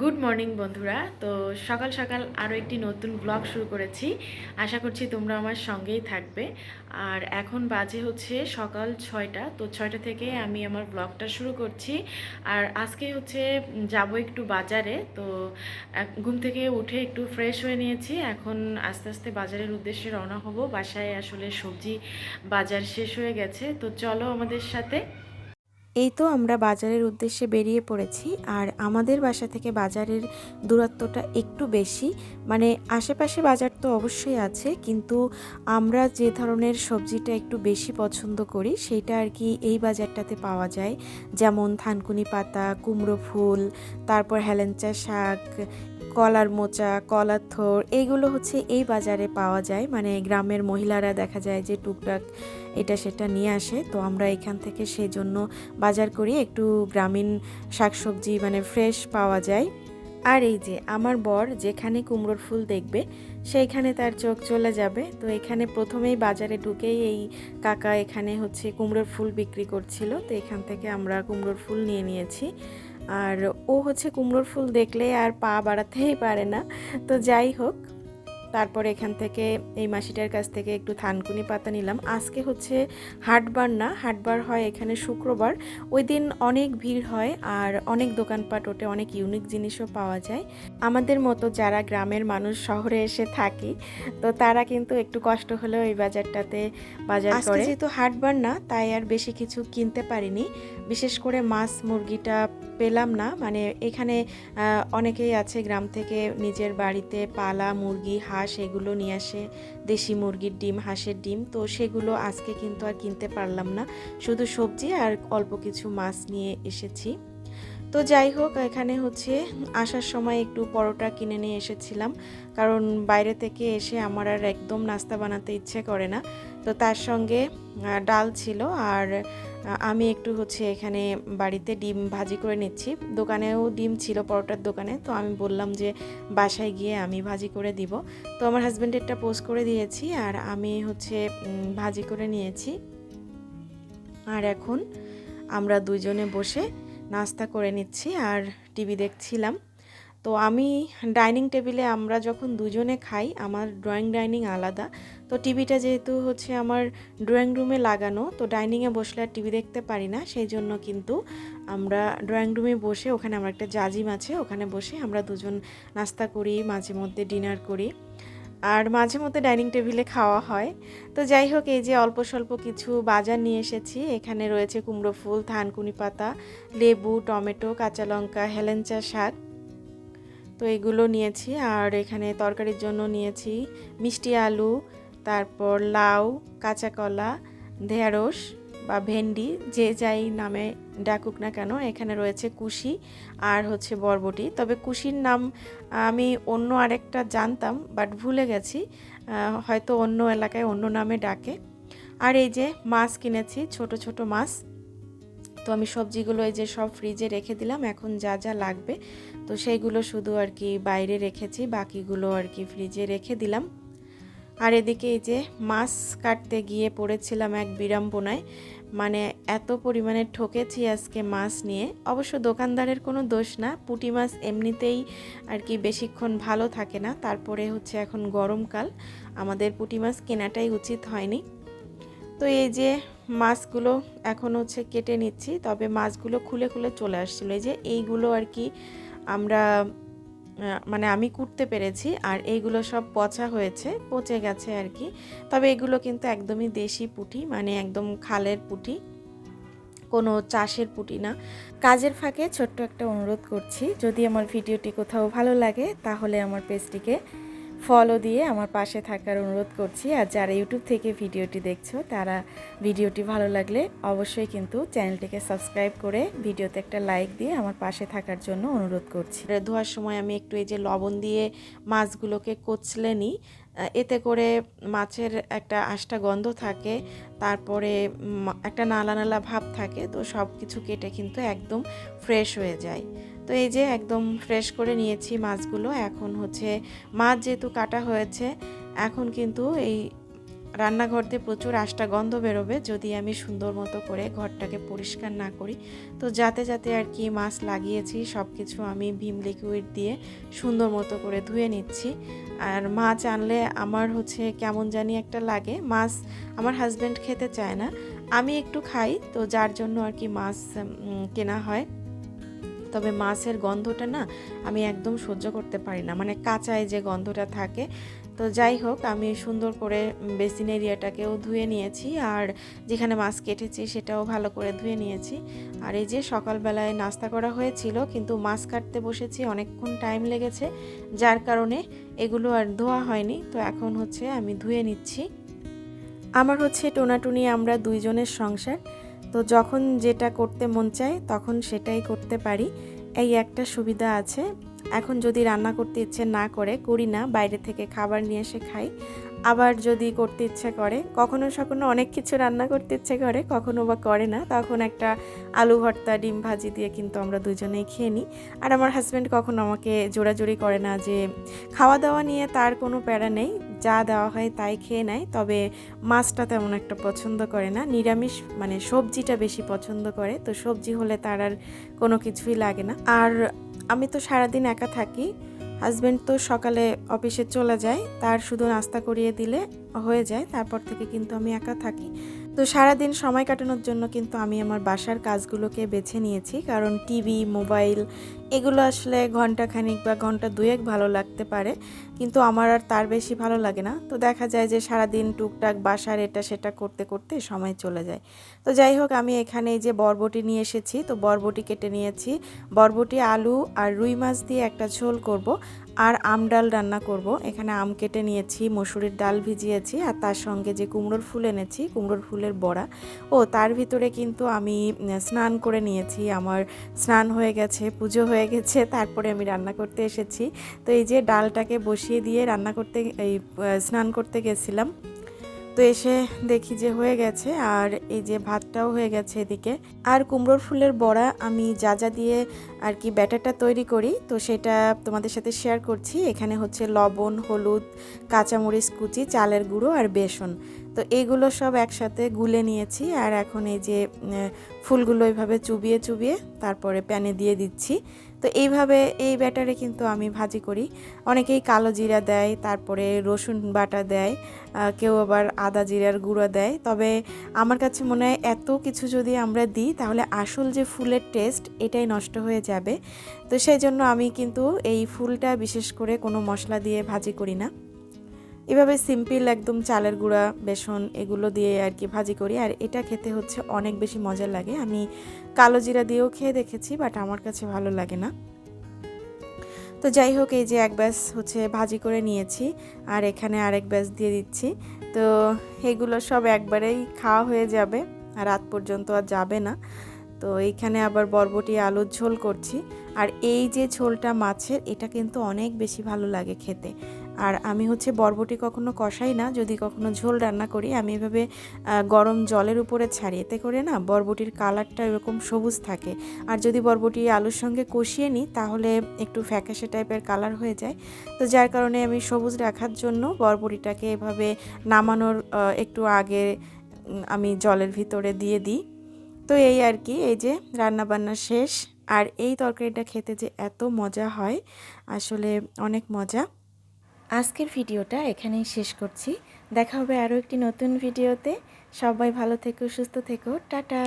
Good morning বন্ধুরা। তো সকাল সকাল আরও একটি নতুন ব্লগ শুরু করেছি। আশা করছি তোমরা আমার সঙ্গেই থাকবে। আর এখন বাজে হচ্ছে সকাল ছয়টা। তো ছয়টা থেকে আমি আমার ব্লগটা শুরু করছি। আর আজকে হচ্ছে যাব একটু বাজারে। তো ঘুম থেকে উঠে একটু ফ্রেশ হয়ে নিয়েছি। এখন আস্তে আস্তে বাজারের উদ্দেশ্যে রওনা হব। বাসায় আসলে সবজি বাজার শেষ হয়ে গেছে। তো চলো আমাদের সাথে এই তো আমরা বাজারের উদ্দেশ্যে বেরিয়ে পড়েছি আর আমাদের বাসা থেকে বাজারের দূরত্বটা একটু বেশি। মানে আশেপাশে বাজার তো অবশ্যই আছে, কিন্তু আমরা যে ধরনের সবজিটা একটু বেশি পছন্দ করি সেইটা আর কি এই বাজারটাতে পাওয়া যায়। যেমন থানকুনি পাতা, কুমড়ো ফুল, তারপর হেলেঞ্চা শাক কলার মোচা, কলার থোর এইগুলো হচ্ছে এই বাজারে পাওয়া যায়। মানে গ্রামের মহিলারা দেখা যায় যে টুকটাক এটা সেটা নিয়ে আসে। তো আমরা এখান থেকে সেই জন্য বাজার করি। একটু গ্রামীণ শাকসবজি মানে ফ্রেশ পাওয়া যায়। আর এই যে আমার বর যেখানে কুমড়োর ফুল দেখবে, সেইখানে তার চোখ চলে যাবে। তো এখানে প্রথমেই বাজারে ঢুকেই এই কাকা এখানে হচ্ছে কুমড়োর ফুল বিক্রি করছিল। তো এখান থেকে আমরা কুমড়োর ফুল নিয়ে নিয়েছি। আর ও হচ্ছে কুমড়োর ফুল দেখলে আর পা বাড়াতেই পারে না। তো যাই হোক তারপর এখান থেকে এই মাসিটার কাছ থেকে একটু থানকুনি পাতা নিলাম। আজকে হচ্ছে হাটবার না হাটবার হয় এখানে শুক্রবার। ওই দিন অনেক ভিড় হয় আর অনেক দোকানপাট ওঠে অনেক ইউনিক জিনিসও পাওয়া যায়। আমাদের মতো যারা গ্রামের মানুষ শহরে এসে থাকি তো তারা কিন্তু একটু কষ্ট হলেও এই বাজারটাতে বাজার করে। যেহেতু হাটবার না তাই আর বেশি কিছু কিনতে পারিনি। বিশেষ করে মাছ মুরগিটা পেলাম না মানে এখানে অনেকেই আছে গ্রাম থেকে নিজের বাড়িতে পালা মুরগি হাঁস এগুলো নিয়ে আসে, দেশি মুরগির ডিম, হাঁসের ডিম। তো সেগুলো আজকে কিন্তু আর কিনতে পারলাম না। শুধু সবজি আর অল্প কিছু মাছ নিয়ে এসেছি। তো যাই হোক, এখানে হচ্ছে আসার সময় একটু পরোটা কিনে নিয়ে এসেছিলাম। কারণ বাইরে থেকে এসে আমার আর একদম নাস্তা বানাতে ইচ্ছে করে না। তো তার সঙ্গে ডাল ছিল আর আমি একটু হচ্ছে এখানে বাড়িতে ডিম ভাজি করে নিচ্ছি। দোকানেও ডিম ছিল পরোটার দোকানে, তো আমি বললাম যে বাসায় গিয়ে আমি ভাজি করে দিব। তো আমার হাজব্যান্ডেরটা পোস্ট করে দিয়েছি আর আমি হচ্ছে ভাজি করে নিয়েছি। আর এখন আমরা দুজনে বসে নাস্তা করে নিচ্ছি আর টিভি দেখছিলাম। তো আমি ডাইনিং টেবিলে আমরা যখন দুজনে খাই, আমার ড্রয়িং ডাইনিং আলাদা। তো টিভিটা যেহেতু হচ্ছে আমার ড্রয়িং রুমে লাগানো, তো ডাইনিংয়ে বসলে আর টিভি দেখতে পারি না। সেই জন্য কিন্তু আমরা ড্রয়িং রুমে বসে, ওখানে আমার একটা জাজিম আছে, ওখানে বসে আমরা দুজন নাস্তা করি, মাঝে মধ্যে ডিনার করি। আর মাঝে মধ্যে ডাইনিং টেবিলে খাওয়া হয়। তো যাই হোক, এই যে অল্প স্বল্প কিছু বাজার নিয়ে এসেছি। এখানে রয়েছে কুমড়ো ফুল থানকুনি পাতা, লেবু, টমেটো, কাঁচা লঙ্কা, হেলেঞ্চা শাক। তো এগুলো নিয়েছি। আর এখানে তরকারির জন্য নিয়েছি মিষ্টি আলু, তারপর লাউ, কাঁচা কলা, ঢেঁড়স বা ভেন্ডি, যে যাই নামে ডাকুক না কেন, এখানে রয়েছে কুশি আর হচ্ছে বরবটি। তবে কুশির নাম আমি অন্য আরেকটা জানতাম, বাট ভুলে গেছি। হয়তো অন্য এলাকায় অন্য নামে ডাকে। আর এই যে মাছ কিনেছি, ছোট ছোট মাছ তো আমি সবজিগুলো এই যে সব ফ্রিজে রেখে দিলাম, এখন যা যা লাগবে, তো সেইগুলো শুধু আর কি বাইরে রেখেছি, বাকিগুলো আর কি ফ্রিজে রেখে দিলাম। আর এদিকে এই যে মাছ কাটতে গিয়ে পড়েছিলাম এক বিড়ম্বনায় মানে এত পরিমাণে ঠকেছি আজকে মাছ নিয়ে। অবশ্য দোকানদারের কোনো দোষ না, পুঁটি মাছ এমনিতেই আর কি বেশিক্ষণ ভালো থাকে না, তারপরে হচ্ছে এখন গরমকাল, আমাদের পুঁটি মাছ কেনাটাই উচিত হয়নি। তো এই যে মাছগুলো এখন হচ্ছে কেটে নিচ্ছি, তবে মাছগুলো খুলে খুলে চলে আসছিল। এই যে এইগুলো আর কি আমরা মানে আমি কুটতে পেরেছি আর এইগুলো সব পচা হয়েছে, পচে গেছে আর কি। তবে এগুলো কিন্তু একদমই দেশি পুঁটি মানে একদম খালের পুঁটি, কোনো চাষের পুঁটি না। কাজের ফাঁকে ছোট্ট একটা অনুরোধ করছি, যদি আমার ভিডিওটি কোথাও ভালো লাগে তাহলে আমার পেজটিকে ফলো দিয়ে আমার পাশে থাকার অনুরোধ করছি। আর যারা ইউটিউব থেকে ভিডিওটি দেখছ, তারা ভিডিওটি ভালো লাগলে অবশ্যই কিন্তু চ্যানেলটিকে সাবস্ক্রাইব করে ভিডিওতে একটা লাইক দিয়ে আমার পাশে থাকার জন্য অনুরোধ করছি। ধোয়ার সময় আমি একটু এই যে লবণ দিয়ে মাছগুলোকে কচলে নিই এতে করে মাছের একটা আষ্টা গন্ধ থাকে, তারপরে একটা নালা নালা ভাব থাকে, তো সব কিছু কেটে কিন্তু একদম ফ্রেশ হয়ে যায়। তো এই যে একদম ফ্রেশ করে নিয়েছি মাছগুলো, এখন হচ্ছে মাছ যেহেতু কাটা হয়েছে, এখন কিন্তু এই রান্নাঘর দিয়ে প্রচুর আষ্টা গন্ধ বেরোবে যদি আমি সুন্দর মতো করে ঘরটাকে পরিষ্কার না করি। তো যাতে যাতে আর কি মাছ লাগিয়েছি সব কিছু আমি ভিম লিকুইড দিয়ে সুন্দর মতো করে ধুয়ে নিচ্ছি। আর মাছ আনলে আমার হচ্ছে কেমন জানি একটা লাগে, মাছ আমার হাজব্যান্ড খেতে চায় না, আমি একটু খাই, তো যার জন্য আর কি মাছ কেনা হয়। তবে মাছের গন্ধটা না আমি একদম সহ্য করতে পারি না। মানে কাঁচায় যে গন্ধটা থাকে। তো যাই হোক, আমি সুন্দর করে বেসিন এরিয়াটাকেও ধুয়ে নিয়েছি। আর যেখানে মাছ কেটেছি সেটাও ভালো করে ধুয়ে নিয়েছি। আর এই যে সকালবেলায় নাস্তা করা হয়েছিল, কিন্তু মাছ কাটতে বসেছি, অনেকক্ষণ টাইম লেগেছে। যার কারণে এগুলো আর ধোয়া হয়নি। তো এখন হচ্ছে আমি ধুয়ে নিচ্ছি। আমার হচ্ছে টোনাটুনি, আমরা দুইজনের সংসার। তো যখন যেটা করতে মন চায় তখন সেটাই করতে পারি। এই একটা সুবিধা আছে। এখন যদি রান্না করতে ইচ্ছে না করে, করি না, বাইরে থেকে খাবার নিয়ে এসে খাই। আবার যদি করতে ইচ্ছে করে, কখনো সখনো অনেক কিছু রান্না করতে ইচ্ছে করে, কখনো বা করে না। তখন একটা আলু ভর্তা, ডিম ভাজি দিয়ে কিন্তু আমরা দুজনেই খেয়ে নিই। আর আমার হাজব্যান্ড কখনো আমাকে জোরাজোরি করে না যে খাওয়া দাওয়া নিয়ে তার কোনো প্যারা নেই। যা দেওয়া হয় তাই খেয়ে নেয়, তবে মাছটা তেমন একটা পছন্দ করে না। নিরামিষ মানে সবজিটা বেশি পছন্দ করে, তো সবজি হলে তার আর কোনো কিছুই লাগে না। আর আমি তো সারাদিন একা থাকি হাজব্যান্ড তো সকালে অফিসে চলে যায়, তার শুধু নাস্তা করিয়ে দিলে হয়ে যায়, তারপর থেকে কিন্তু আমি একা থাকি। তো সারাদিন সময় কাটানোর জন্য কিন্তু আমি আমার বাসার কাজগুলোকে বেছে নিয়েছি। কারণ টিভি, মোবাইল এগুলো আসলে ঘণ্টা খানিক বা ঘণ্টা দুয়েক ভালো লাগতে পারে। কিন্তু আমার আর তার বেশি ভালো লাগে না। তো দেখা যায় যে সারাদিন টুকটাক বাসার এটা সেটা করতে করতে সময় চলে যায়। তো যাই হোক, আমি এখানে এই যে বরবটি নিয়ে এসেছি। তো বরবটি কেটে নিয়েছি। বরবটি আলু আর রুই মাছ দিয়ে একটা ঝোল করব। আর আম ডাল রান্না করব। এখানে আম কেটে নিয়েছি, মসুরের ডাল ভিজিয়েছি, আর তার সঙ্গে যে কুমড়োর ফুল এনেছি, কুমড়োর ফুলের বড়া, ও তার ভিতরে কিন্তু আমি স্নান করে নিয়েছি, আমার স্নান হয়ে গেছে, পুজো হয়ে গেছে, তারপরে আমি রান্না করতে এসেছি। তো এই যে ডালটাকে বসিয়ে দিয়ে রান্না করতে, এই স্নান করতে গেছিলাম তো এসে দেখি যে হয়ে গেছে, আর এই যে ভাতটাও হয়ে গেছে এদিকে। আর কুমড়োর ফুলের বড়া আমি যা যা দিয়ে আর কি ব্যাটারটা তৈরি করি, তো সেটা তোমাদের সাথে শেয়ার করছি। এখানে হচ্ছে লবণ, হলুদ, কাঁচামরিচ কুচি, চালের গুঁড়ো আর বেসন। তো এইগুলো সব একসাথে গুলে নিয়েছি আর এখন এই যে ফুলগুলো এইভাবে চুবিয়ে চুবিয়ে তারপরে প্যানে দিয়ে দিচ্ছি। তো এইভাবে এই ব্যাটারে কিন্তু আমি ভাজি করি। অনেকেই কালো জিরা দেয়, তারপরে রসুন বাটা দেয় কেউ আবার আদা জিরার গুঁড়ো দেয়। তবে আমার কাছে মনে হয় এত কিছু যদি আমরা দিই, তাহলে আসল যে ফুলের টেস্ট, এটাই নষ্ট হয়ে যাবে। তো সেই জন্য আমি কিন্তু এই ফুলটা বিশেষ করে কোনো মশলা দিয়ে ভাজি করি না। এভাবে সিম্পল একদম চালের গুঁড়া, বেসন এগুলো দিয়ে আর কি ভাজি করি। আর এটা খেতে হচ্ছে অনেক বেশি মজা লাগে। আমি কালো জিরা দিয়েও খেয়ে দেখেছি বাট আমার কাছে ভালো লাগে না। তো যাই হোক, এই যে এক ব্যাস হচ্ছে ভাজি করে নিয়েছি, আর এখানে আরেক ব্যাস দিয়ে দিচ্ছি। তো এগুলো সব একবারেই খাওয়া হয়ে যাবে, আর রাত পর্যন্ত আর যাবে না। তো এইখানে আবার বরবটি, আলুর ঝোল করছি। আর এই যে ঝোলটা মাছের, এটা কিন্তু অনেক বেশি ভালো লাগে খেতে। আর আমি হচ্ছে বরবটি কখনো কষাই না, যদি কখনো ঝোল রান্না করি, আমি এভাবে গরম জলের উপরে ছাড়ি। এতে করে না বরবটির কালারটা এরকম সবুজ থাকে। আর যদি বরবটি আলুর সঙ্গে কষিয়ে নিই, তাহলে একটু ফ্যাকাশে টাইপের কালার হয়ে যায়। তো যার কারণে আমি সবুজ রাখার জন্য বরবটিটাকে এভাবে নামানোর একটু আগে আমি জলের ভিতরে দিয়ে দিই। তো এই আর কি, এই যে রান্না বান্না শেষ। আর এই তরকারিটা খেতে যে এত মজা হয়, আসলে অনেক মজা। আজকের ভিডিওটা এখানেই শেষ করছি। দেখা হবে আরও একটি নতুন ভিডিওতে। সবাই ভালো থেকো, সুস্থ থেকো। টাটা!